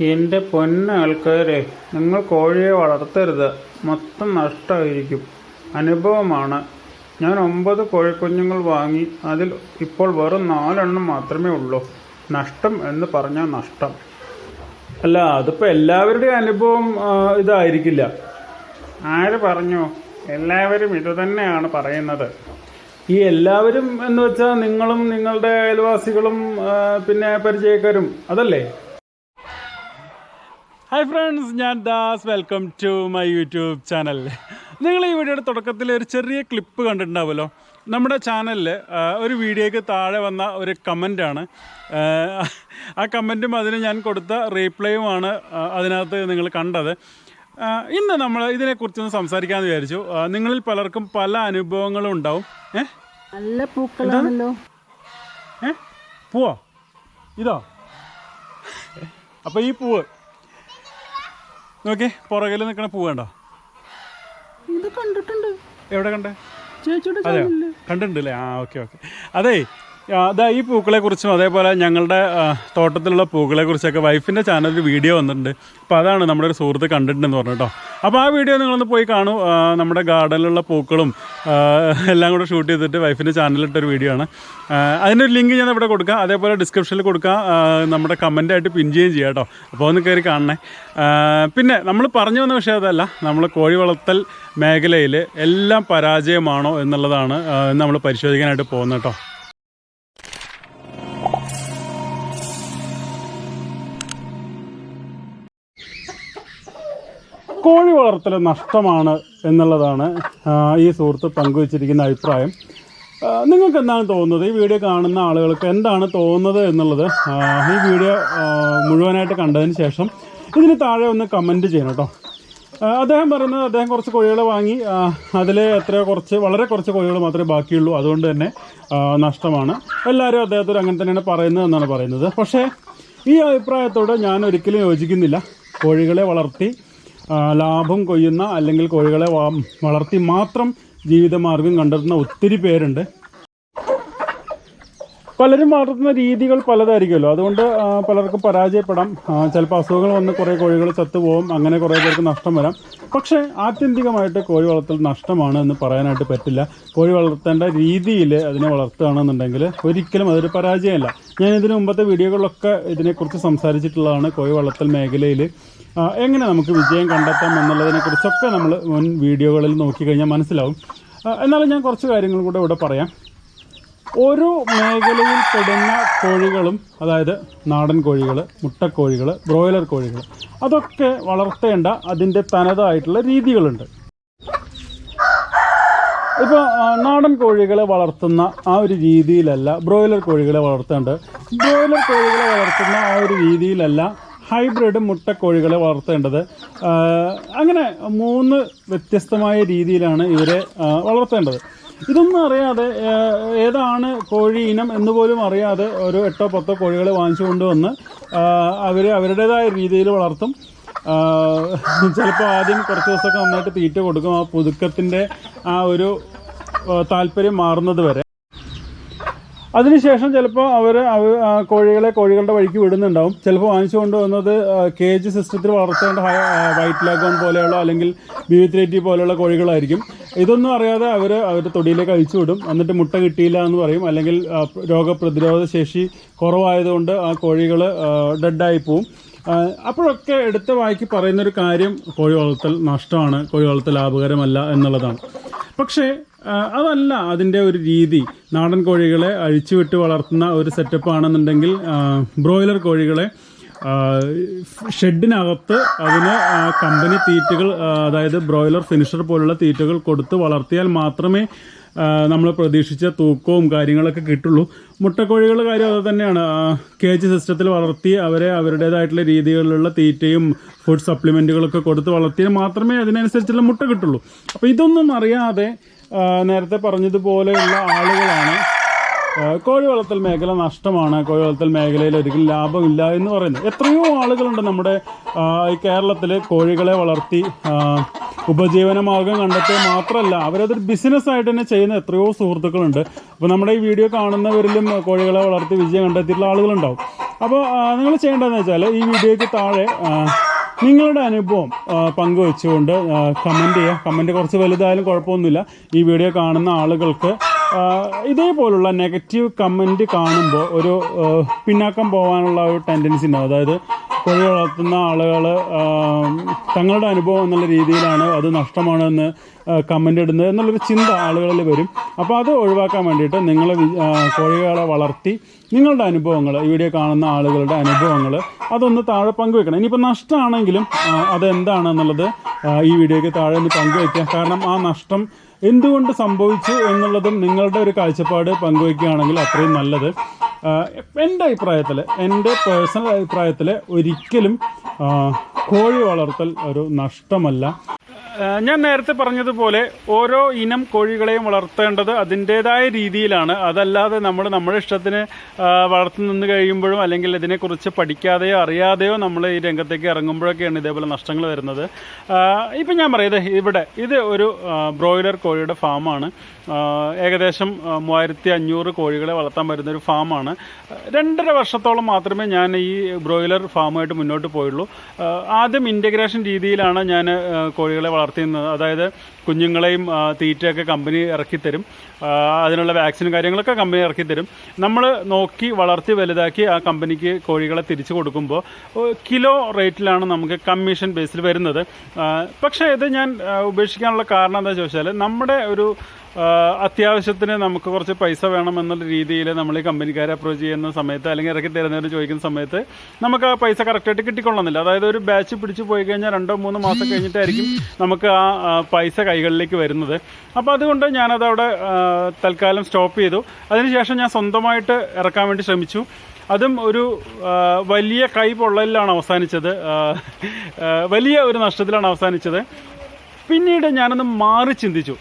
എന്റെ പൊന്നാൾക്കാരെ നിങ്ങൾ കോഴിയെ വളർത്തരുത്. മൊത്തം നഷ്ടമായിരിക്കും അനുഭവമാണ്. ഞാൻ ഒമ്പത് കോഴിക്കുഞ്ഞുങ്ങൾ വാങ്ങി അതിൽ ഇപ്പോൾ വെറും നാലെണ്ണം മാത്രമേ ഉള്ളൂ. നഷ്ടം എന്ന് പറഞ്ഞാൽ നഷ്ടം. അല്ല അതിപ്പോൾ എല്ലാവരുടെയും അനുഭവം ഇതായിരിക്കില്ല. ആര് പറഞ്ഞു? എല്ലാവരും ഇതുതന്നെയാണ് പറയുന്നത്. ഈ എല്ലാവരും എന്ന് വെച്ചാൽ നിങ്ങളും നിങ്ങളുടെ അയൽവാസികളും പിന്നെ പരിചയക്കാരും അതല്ലേ? ഹായ് ഫ്രണ്ട്സ് ഞാൻ Das. Welcome to my YouTube channel നിങ്ങൾ ഈ വീഡിയോയുടെ തുടക്കത്തിൽ ഒരു ചെറിയ ക്ലിപ്പ് കണ്ടിട്ടുണ്ടാവുമല്ലോ? നമ്മുടെ ചാനലിൽ ഒരു വീഡിയോയ്ക്ക് താഴെ വന്ന ഒരു കമന്റാണ് ആ കമന്റും അതിന് ഞാൻ കൊടുത്ത റീപ്ലൈയുമാണ് അതിനകത്ത് നിങ്ങൾ കണ്ടത്. ഇന്ന് നമ്മൾ ഇതിനെക്കുറിച്ചൊന്ന് സംസാരിക്കാമെന്ന് വിചാരിച്ചു. നിങ്ങളിൽ പലർക്കും പല അനുഭവങ്ങളും ഉണ്ടാവും. ഏ? നല്ല പൂക്കളാണല്ലോ. ഏ? പൂവോ? ഇതോ? അപ്പോൾ ഈ പൂവ് നോക്കിയേ പുറകിൽ നിൽക്കണ പൂവേണ്ടോ കണ്ടോ? ഇത് കണ്ടിട്ടുണ്ട്. എവിടെ കണ്ടേ? ചേച്ചിയുടെ അതെയോ? കണ്ടിട്ടുണ്ടല്ലേ? ആ ഓക്കെ ഓക്കെ. അതേ അതാ ഈ പൂക്കളെ കുറിച്ചും അതേപോലെ ഞങ്ങളുടെ തോട്ടത്തിലുള്ള പൂക്കളെ കുറിച്ചൊക്കെ വൈഫിന്റെ ചാനലിൽ വീഡിയോ വന്നിട്ടുണ്ട്. അപ്പോൾ അതാണ് നമ്മുടെ ഒരു സുഹൃത്ത് കണ്ടിട്ടുണ്ടെന്ന് പറഞ്ഞു കേട്ടോ. അപ്പോൾ ആ വീഡിയോ നിങ്ങളൊന്ന് പോയി കാണൂ. നമ്മുടെ ഗാർഡനിലുള്ള പൂക്കളും എല്ലാം കൂടെ ഷൂട്ട് ചെയ്തിട്ട് വൈഫിന്റെ ചാനലിലിട്ടൊരു വീഡിയോ ആണ്. അതിനൊരു ലിങ്ക് ഞാൻ ഇവിടെ കൊടുക്കാം. അതേപോലെ ഡിസ്ക്രിപ്ഷനിൽ കൊടുക്കാം. നമ്മുടെ കമന്റായിട്ട് പിൻ ചെയ്യുകയും ചെയ്യാം കേട്ടോ. അപ്പോൾ ഒന്ന് കയറി കാണണേ. പിന്നെ നമ്മൾ പറഞ്ഞു വന്ന വിഷയം അതല്ല. നമ്മൾ കോഴി വളർത്തൽ മേഖലയിൽ എല്ലാം പരാജയമാണോ എന്നുള്ളതാണ് നമ്മൾ പരിശോധിക്കാനായിട്ട് പോകുന്നത് കേട്ടോ. വളർത്തൽ നഷ്ടമാണ് എന്നുള്ളതാണ് ഈ സുഹൃത്ത് പങ്കുവച്ചിരിക്കുന്ന അഭിപ്രായം. നിങ്ങൾക്ക് എന്താണ് തോന്നുന്നത്? ഈ വീഡിയോ കാണുന്ന ആളുകൾക്ക് എന്താണ് തോന്നുന്നത് എന്നുള്ളത് ഈ വീഡിയോ മുഴുവനായിട്ട് കണ്ടതിന് ശേഷം ഇതിന് താഴെ ഒന്ന് കമന്റ് ചെയ്യണം കേട്ടോ. അദ്ദേഹം പറയുന്നത് അദ്ദേഹം കുറച്ച് കോഴികളെ വാങ്ങി അതിൽ എത്രയോ കുറച്ച് വളരെ കുറച്ച് കോഴികൾ മാത്രമേ ബാക്കിയുള്ളൂ. അതുകൊണ്ട് തന്നെ നഷ്ടമാണ്. എല്ലാവരും അദ്ദേഹത്തോട് അങ്ങനെ തന്നെയാണ് പറയുന്നത് എന്നാണ് പറയുന്നത്. പക്ഷേ ഈ അഭിപ്രായത്തോട് ഞാൻ ഒരിക്കലും യോജിക്കുന്നില്ല. കോഴികളെ വളർത്തി ലാഭം കൊയ്യുന്ന അല്ലെങ്കിൽ കോഴികളെ വളർത്തി മാത്രം ജീവിതമാർഗം കണ്ടെത്തുന്ന ഒത്തിരി പേരുണ്ട്. പലരും വളർത്തുന്ന രീതികൾ പലതായിരിക്കുമല്ലോ. അതുകൊണ്ട് പലർക്കും പരാജയപ്പെടാം. ചിലപ്പോൾ അസുഖങ്ങൾ വന്ന് കുറേ കോഴികൾ ചത്തുപോകും അങ്ങനെ കുറേ പേർക്ക് നഷ്ടം വരാം. പക്ഷേ ആത്യന്തികമായിട്ട് കോഴി വളർത്തൽ നഷ്ടമാണ് എന്ന് പറയാനായിട്ട് പറ്റില്ല. കോഴി വളർത്തേണ്ട രീതിയിൽ അതിനെ വളർത്തുകയാണെന്നുണ്ടെങ്കിൽ ഒരിക്കലും അതൊരു പരാജയമല്ല. ഞാൻ ഇതിന് മുമ്പത്തെ വീഡിയോകളിലൊക്കെ ഇതിനെക്കുറിച്ച് സംസാരിച്ചിട്ടുള്ളതാണ് കോഴി വളർത്തൽ മേഖലയിൽ. എങ്ങനെ നമുക്ക് വിജയം കണ്ടെത്താം എന്നുള്ളതിനെക്കുറിച്ചൊക്കെ നമ്മൾ മുൻ വീഡിയോകളിൽ നോക്കിക്കഴിഞ്ഞാൽ മനസ്സിലാവും. എന്നാലും ഞാൻ കുറച്ച് കാര്യങ്ങൾ കൂടെ ഇവിടെ പറയാം. ഓരോ മേഖലയിൽ പെടുന്ന കോഴികളും അതായത് നാടൻ കോഴികൾ മുട്ടക്കോഴികൾ ബ്രോയിലർ കോഴികൾ അതൊക്കെ വളർത്തേണ്ട അതിന്റെ തനതായിട്ടുള്ള രീതികളുണ്ട്. ഇപ്പോൾ നാടൻ കോഴികളെ വളർത്തുന്ന ആ ഒരു രീതിയിലല്ല ബ്രോയിലർ കോഴികളെ വളർത്തേണ്ടത്. ബ്രോയിലർ കോഴികളെ വളർത്തുന്ന ആ ഒരു രീതിയിലല്ല ഹൈബ്രിഡ് മുട്ടക്കോഴികളെ വളർത്തേണ്ടത്. അങ്ങനെ മൂന്ന് വ്യത്യസ്തമായ രീതിയിലാണ് ഇവരെ വളർത്തേണ്ടത്. ഇതൊന്നും അറിയാതെ ഏതാണ് കോഴി ഇനം എന്ന് പോലും അറിയാതെ ഒരു എട്ടോ പത്തോ കോഴികളെ വാങ്ങിച്ചു കൊണ്ടുവന്ന് അവർ അവരുടേതായ രീതിയിൽ വളർത്തും. ചിലപ്പോൾ ആദ്യം കുറച്ച് ദിവസമൊക്കെ നന്നായിട്ട് തീറ്റ കൊടുക്കും. ആ പുതുക്കത്തിന്റെ ആ ഒരു താല്പര്യം മാറുന്നത് വരെ. അതിനുശേഷം ചിലപ്പോൾ അവർ കോഴികളെ കോഴികളുടെ വഴിക്ക് വിടുന്നുണ്ടാവും. ചിലപ്പോൾ വാങ്ങിച്ചു കൊണ്ടുവന്നത് കേജ് സിസ്റ്റത്തിൽ വളർത്തേണ്ട വൈറ്റ് ലാഗോൺ പോലെയുള്ള അല്ലെങ്കിൽ ബീവിത്രേറ്റി പോലെയുള്ള കോഴികളായിരിക്കും. ഇതൊന്നും അറിയാതെ അവർ അവരുടെ തൊടിയിലേക്ക് അഴിച്ചു വിടും. എന്നിട്ട് മുട്ട കിട്ടിയില്ല എന്ന് പറയും. അല്ലെങ്കിൽ രോഗപ്രതിരോധ ശേഷി കുറവായതുകൊണ്ട് ആ കോഴികൾ ഡെഡായി പോവും. അപ്പോഴൊക്കെ എടുത്ത വായിക്ക് പറയുന്നൊരു കാര്യം കോഴി വളർത്തൽ നഷ്ടമാണ്. കോഴി വളർത്തൽ ലാഭകരമല്ല എന്നുള്ളതാണ്. പക്ഷേ അതല്ല അതിന്റെ ഒരു രീതി. നാടൻ കോഴികളെ അഴിച്ചുവിട്ട് വളർത്തുന്ന ഒരു സെറ്റപ്പ് ആണെന്നുണ്ടെങ്കിൽ ബ്രോയിലർ കോഴികളെ ഷെഡിനകത്ത് അതിന് കമ്പനി തീറ്റകൾ അതായത് ബ്രോയിലർ ഫിനിഷർ പോലുള്ള തീറ്റകൾ കൊടുത്ത് വളർത്തിയാൽ മാത്രമേ നമ്മൾ പ്രതീക്ഷിച്ച തൂക്കവും കാര്യങ്ങളൊക്കെ കിട്ടുള്ളൂ. മുട്ടക്കോഴികളുടെ കാര്യം അത് തന്നെയാണ്. കേജ് സിസ്റ്റത്തിൽ വളർത്തി അവരെ അവരുടേതായിട്ടുള്ള രീതികളിലുള്ള തീറ്റയും ഫുഡ് സപ്ലിമെന്റുകളൊക്കെ കൊടുത്ത് വളർത്തിയാൽ മാത്രമേ അതിനനുസരിച്ചുള്ള മുട്ട കിട്ടുള്ളൂ. അപ്പോൾ ഇതൊന്നും അറിയാതെ നേരത്തെ പറഞ്ഞതുപോലെയുള്ള ആളുകളാണ് കോഴി വളർത്തൽ മേഖല നഷ്ടമാണ്. കോഴി വളർത്തൽ മേഖലയിൽ ഒരിക്കലും ലാഭമില്ല എന്ന് പറയുന്നത്. എത്രയോ ആളുകളുണ്ട് നമ്മുടെ ഈ കേരളത്തിൽ കോഴികളെ വളർത്തി ഉപജീവനമാർഗം ഉപജീവന മാർഗം കണ്ടെത്തുക മാത്രമല്ല അവരതൊരു ബിസിനസ്സായിട്ട് തന്നെ ചെയ്യുന്ന എത്രയോ സുഹൃത്തുക്കളുണ്ട്. അപ്പോൾ നമ്മുടെ ഈ വീഡിയോ കാണുന്നവരിലും കോഴികളെ വളർത്തി വിജയം കണ്ടെത്തിയിട്ടുള്ള ആളുകളുണ്ടാവും. അപ്പോൾ നിങ്ങൾ ചെയ്യേണ്ടതെന്ന് വെച്ചാൽ ഈ വീഡിയോയ്ക്ക് താഴെ നിങ്ങളുടെ അനുഭവം പങ്കുവെച്ചുകൊണ്ട് കമന്റ് ചെയ്യുക കമന്റ് കുറച്ച് വലുതായാലും കുഴപ്പമൊന്നുമില്ല. ഈ വീഡിയോ കാണുന്ന ആളുകൾക്ക് ഇതേപോലുള്ള നെഗറ്റീവ് കമന്റ് കാണുമ്പോൾ ഒരു പിന്നാക്കം പോകാനുള്ള ഒരു ടെൻഡൻസി ഉണ്ടാവും. അതായത് കോഴി വളർത്തുന്ന ആളുകൾ തങ്ങളുടെ അനുഭവം എന്നുള്ള രീതിയിലാണ് അത് നഷ്ടമാണെന്ന് കമന്റ് ഇടുന്നത് എന്നുള്ളൊരു ചിന്ത ആളുകളിൽ വരും. അപ്പോൾ അത് ഒഴിവാക്കാൻ വേണ്ടിയിട്ട് നിങ്ങൾ കോഴികളെ വളർത്തി നിങ്ങളുടെ അനുഭവങ്ങൾ ഈ വീഡിയോ കാണുന്ന ആളുകളുടെ അനുഭവങ്ങൾ അതൊന്ന് താഴെ പങ്കുവെക്കണം. ഇനിയിപ്പോൾ നഷ്ടമാണെങ്കിലും അതെന്താണെന്നുള്ളത് ഈ വീഡിയോയ്ക്ക് താഴെ ഒന്ന് പങ്കുവെക്കുക കാരണം ആ നഷ്ടം എന്തുകൊണ്ട് സംഭവിച്ചു എന്നുള്ളതും നിങ്ങളുടെ ഒരു കാഴ്ചപ്പാട് പങ്കുവയ്ക്കുകയാണെങ്കിൽ അത്രയും നല്ലത്. എന്റെ അഭിപ്രായത്തിൽ എന്റെ പേഴ്സണൽ അഭിപ്രായത്തിൽ ഒരിക്കലും കോഴി വളർത്തൽ ഒരു നഷ്ടമല്ല. ഞാൻ നേരത്തെ പറഞ്ഞതുപോലെ ഓരോ ഇനം കോഴികളെയും വളർത്തേണ്ടത് അതിന്റെതായ രീതിയിലാണ്. അതല്ലാതെ നമ്മൾ നമ്മുടെ ഇഷ്ടത്തിന് വളർത്തു നിന്ന് കഴിയുമ്പോഴും അല്ലെങ്കിൽ ഇതിനെക്കുറിച്ച് പഠിക്കാതെയോ അറിയാതെയോ നമ്മൾ ഈ രംഗത്തേക്ക് ഇറങ്ങുമ്പോഴൊക്കെയാണ് ഇതേപോലെ നഷ്ടങ്ങൾ വരുന്നത്. ഇപ്പം ഞാൻ പറയുന്നത് ഇവിടെ ഇത് ഒരു ബ്രോയിലർ കോഴിയുടെ ഫാമാണ്. ഏകദേശം മൂവായിരത്തി അഞ്ഞൂറ് കോഴികളെ വളർത്താൻ പറ്റുന്ന ഒരു ഫാമാണ്. രണ്ടര വർഷത്തോളം മാത്രമേ ഞാൻ ഈ ബ്രോയിലർ ഫാമുമായിട്ട് മുന്നോട്ട് പോയുള്ളൂ. ആദ്യം ഇന്റഗ്രേഷൻ രീതിയിലാണ് ഞാൻ കോഴികളെ വളർത്തിയിരുന്നത്. അതായത് കുഞ്ഞുങ്ങളെയും തീറ്റയൊക്കെ കമ്പനി ഇറക്കിത്തരും. അതിനുള്ള വാക്സിനും കാര്യങ്ങളൊക്കെ കമ്പനി ഇറക്കിത്തരും. നമ്മൾ നോക്കി വളർത്തി വലുതാക്കി ആ കമ്പനിക്ക് കോഴികളെ തിരിച്ചു കൊടുക്കുമ്പോൾ കിലോ റേറ്റിലാണ് നമുക്ക് കമ്മീഷൻ ബേസിൽ വരുന്നത്. പക്ഷേ ഇത് ഞാൻ ഉപേക്ഷിക്കാനുള്ള കാരണം എന്താ ചോദിച്ചാൽ നമ്മുടെ ഒരു അത്യാവശ്യത്തിന് നമുക്ക് കുറച്ച് പൈസ വേണം എന്നുള്ള രീതിയിൽ നമ്മൾ ഈ കമ്പനിക്കാരെ അപ്രോച്ച് ചെയ്യുന്ന സമയത്ത് അല്ലെങ്കിൽ ഇറക്കി തരുന്നവർ ചോദിക്കുന്ന സമയത്ത് നമുക്ക് ആ പൈസ കറക്റ്റായിട്ട് കിട്ടിക്കൊള്ളുന്നില്ല അതായത് ഒരു ബാച്ച് പിടിച്ച് പോയി കഴിഞ്ഞാൽ രണ്ടോ മൂന്നോ മാസം കഴിഞ്ഞിട്ടായിരിക്കും നമുക്ക് ആ, പൈസ കൈകളിലേക്ക് വരുന്നത്. അപ്പോൾ അതുകൊണ്ട് ഞാനത് അവിടെ തൽക്കാലം സ്റ്റോപ്പ് ചെയ്തു. അതിനുശേഷം ഞാൻ സ്വന്തമായിട്ട് ഇറക്കാൻ വേണ്ടി ശ്രമിച്ചു. അതും ഒരു വലിയ കൈ പൊള്ളലിലാണ് അവസാനിച്ചത്. വലിയ ഒരു നഷ്ടത്തിലാണ് അവസാനിച്ചത്. പിന്നീട് ഞാനൊന്ന് മാറി ചിന്തിച്ചു.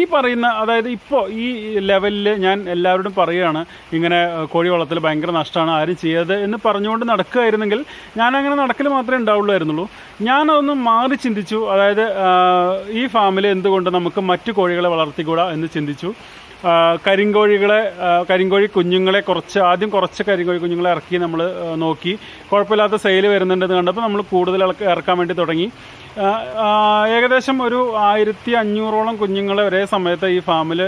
ഈ പറയുന്ന അതായത് ഇപ്പോൾ ഈ ലെവലിൽ ഞാൻ എല്ലാവരോടും പറയുകയാണ് ഇങ്ങനെ കോഴി വളർത്തൽ ഭയങ്കര നഷ്ടമാണ് ആരും ചെയ്യരുത് എന്ന് പറഞ്ഞുകൊണ്ട് നടക്കുകയായിരുന്നെങ്കിൽ ഞാനങ്ങനെ നടക്കൽ മാത്രമേ ഉണ്ടാവുള്ളായിരുന്നുള്ളൂ. ഞാനതൊന്ന് മാറി ചിന്തിച്ചു അതായത് ഈ ഫാമിൽ എന്തുകൊണ്ട് നമുക്ക് മറ്റു കോഴികളെ വളർത്തിക്കൂടാ എന്ന് ചിന്തിച്ചു. കരിങ്കോഴികളെ കരിങ്കോഴി കുഞ്ഞുങ്ങളെ കുറച്ച് ആദ്യം കുറച്ച് കരിങ്കോഴി കുഞ്ഞുങ്ങളെ ഇറക്കി നമ്മൾ നോക്കി. കുഴപ്പമില്ലാത്ത സെയിൽ വരുന്നുണ്ടെന്ന് കണ്ടപ്പോൾ നമ്മൾ കൂടുതൽ ഇറക്കാൻ വേണ്ടി തുടങ്ങി. ഏകദേശം ഒരു ആയിരത്തി അഞ്ഞൂറോളം കുഞ്ഞുങ്ങളെ ഒരേ സമയത്ത് ഈ ഫാമിൽ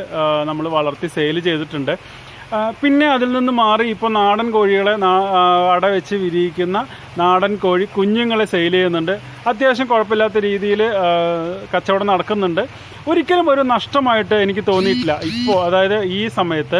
നമ്മൾ വളർത്തി സെയിൽ ചെയ്തിട്ടുണ്ട്. പിന്നെ അതിൽ നിന്ന് മാറി ഇപ്പോൾ നാടൻ കോഴികളെ അട വെച്ച് വിരിയിക്കുന്ന നാടൻ കോഴി കുഞ്ഞുങ്ങളെ സെയിൽ ചെയ്യുന്നുണ്ട്. അത്യാവശ്യം കുഴപ്പമില്ലാത്ത രീതിയിൽ കച്ചവടം നടക്കുന്നുണ്ട്. ഒരിക്കലും ഒരു നഷ്ടമായിട്ട് എനിക്ക് തോന്നിയിട്ടില്ല. ഇപ്പോൾ അതായത് ഈ സമയത്ത്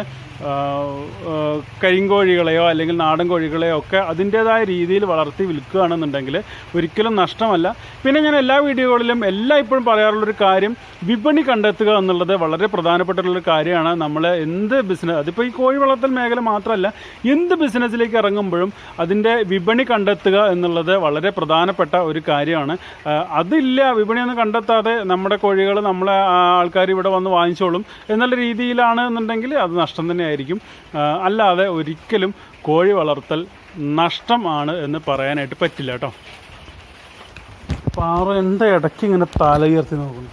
കരിങ്കോഴികളെയോ അല്ലെങ്കിൽ നാടൻ കോഴികളെയോ ഒക്കെ അതിന്റേതായ രീതിയിൽ വളർത്തി വിൽക്കുകയാണെന്നുണ്ടെങ്കിൽ ഒരിക്കലും നഷ്ടമല്ല. പിന്നെ ഞാൻ എല്ലാ വീഡിയോകളിലും എല്ലാ ഇപ്പോഴും പറയാറുള്ളൊരു കാര്യം വിപണി കണ്ടെത്തുക എന്നുള്ളത് വളരെ പ്രധാനപ്പെട്ടുള്ളൊരു കാര്യമാണ്. നമ്മൾ എന്ത് ബിസിനസ് അതിപ്പോൾ ഈ കോഴി വളർത്തൽ മേഖല മാത്രമല്ല എന്ത് ബിസിനസ്സിലേക്ക് ഇറങ്ങുമ്പോഴും അതിന്റെ വിപണി കണ്ടെത്തുക എന്നുള്ളത് വളരെ പ്രധാനപ്പെട്ട ഒരു കാര്യമാണ്. അതില്ല വിപണിയൊന്നും കണ്ടെത്താതെ നമ്മുടെ കോഴികൾ നമ്മളെ ആൾക്കാർ ഇവിടെ വന്ന് വാങ്ങിച്ചോളും എന്നുള്ള രീതിയിലാണ് എന്നുണ്ടെങ്കിൽ അത് നഷ്ടം തന്നെയായിരിക്കും. അല്ലാതെ ഒരിക്കലും കോഴി വളർത്തൽ നഷ്ടമാണ് എന്ന് പറയാനായിട്ട് പറ്റില്ല കേട്ടോ. പാറ എന്താ ഇടയ്ക്ക് ഇങ്ങനെ തല ഉയർത്തി നോക്കുന്നു?